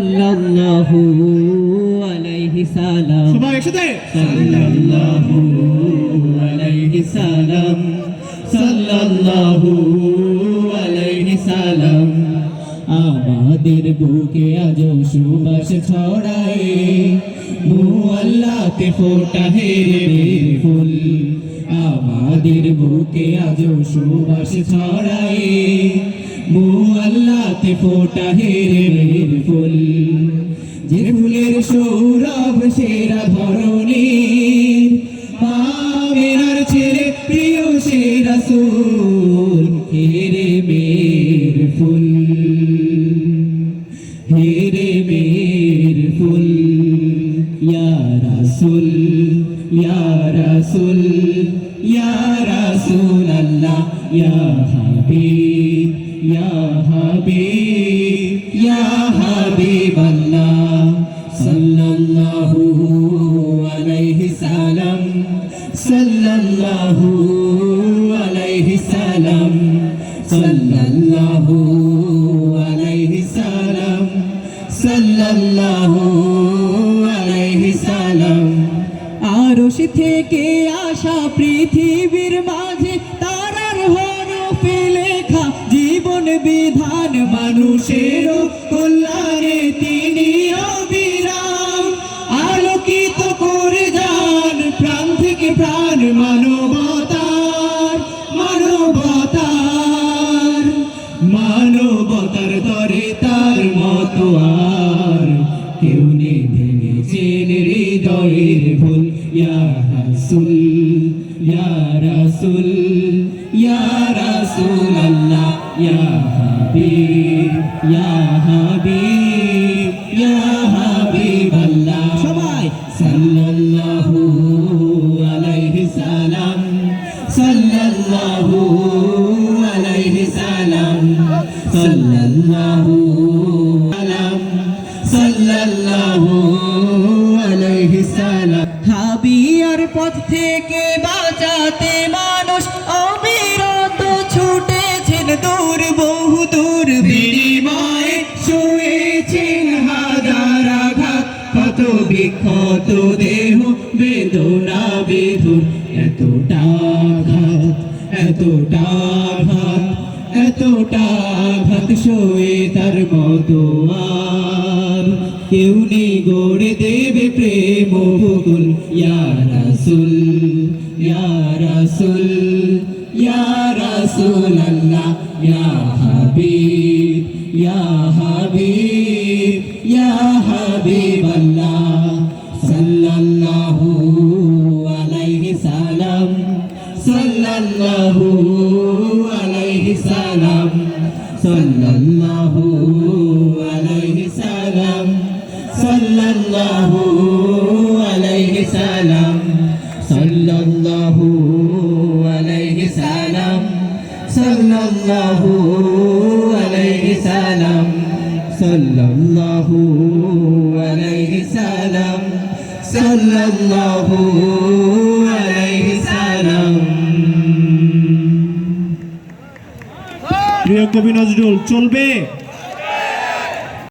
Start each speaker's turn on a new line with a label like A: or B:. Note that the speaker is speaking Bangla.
A: সাল্লাল্লাহু আলাইহি সালাম।
B: সবাই একসাথে?
A: সাল্লাল্লাহু আলাইহি সালাম। সাল্লাল্লাহু আলাইহি সালাম। আমাদের বুকে আজ সুবাস ছড়ায়। মুআল্লাতে ফোটা হেরে ফুল। আমাদের বুকে আজ সুবাস ছড়ায়। রাখি ফোটা হেরের ফুল। যে ফুলের সৌরভ সেরা ধরণী মেরার ছেলে প্রিয় সেরা সুর, হেরে মের ফুল। হেরে মের ফুল ইয়ারা সুল ইয়ারা সুল ইয়ারা সুল আল্লাহ ইয়া হাবিব। ইয়া হাবিব ইয়া হাবিব আল্লাহ সাল্লাল্লাহু আলাইহি সালাম, সাল্লাল্লাহু আলাইহি সালাম, সাল্লাল্লাহু আলাইহি সালাম, সাল্লাল্লাহু আলাইহি সালাম। আরশ থেকে আসা পৃথিবীর মাঝে তারার হরফে লেখা, জীবন বিধান মানুষের কল্যাণে তিনি অবিরাম। আলোকিত করে যান প্রাণ থেকে প্রাণ মানবতার মানবতার মানবতার দরে তার মতো আর। কেউ নেই হৃদয়ের ভুল। ইয়া রাসূল ইয়া রাসূল। ইয়া রাসূল আল্লাহ ইয়া হাবিব ইয়া হাবিব ইয়া হাবিব আল্লাহ সবাই। সাল্লাল্লাহু আলাইহি সালাম সাল্লাল্লাহু আলাইহি সালাম সাল্লাল্লাহু পথ থেকে বাঁচাতে মানুষ অবিরত ছুটেছেন দূর, বহু দূর। বিনিময়ে শুয়েছেন হাজার আঘাত। কত বিক্ষত দেহ, বেদনা বেধুর এতটা ঘাত এতটা ঘাত এতটা ঘাত শোয়ে তার মতো আর কেউ নেই গড়ে দেবে প্রেম বকুল ইয়া রাসূল ইয়া রাসূল ইয়া রাসূল আল্লাহ ইয়া হাবিব ইয়া হাবিব ইয়া হাবিব আল্লাহ সাল্লাল্লাহু আলাইহি সালাম, সাল্লাল্লাহু আলাইহি সালাম, সাল্লাল্লাহু সাল্লাল্লাহু আলাইহি সালাম, সাল্লাল্লাহু আলাইহি সালাম, সাল্লাল্লাহু আলাইহি সালাম, সাল্লাল্লাহু আলাইহি সালাম, সাল্লাল্লাহু আলাইহি সালাম।
B: প্রিয় কবি নজরুল, চলবে?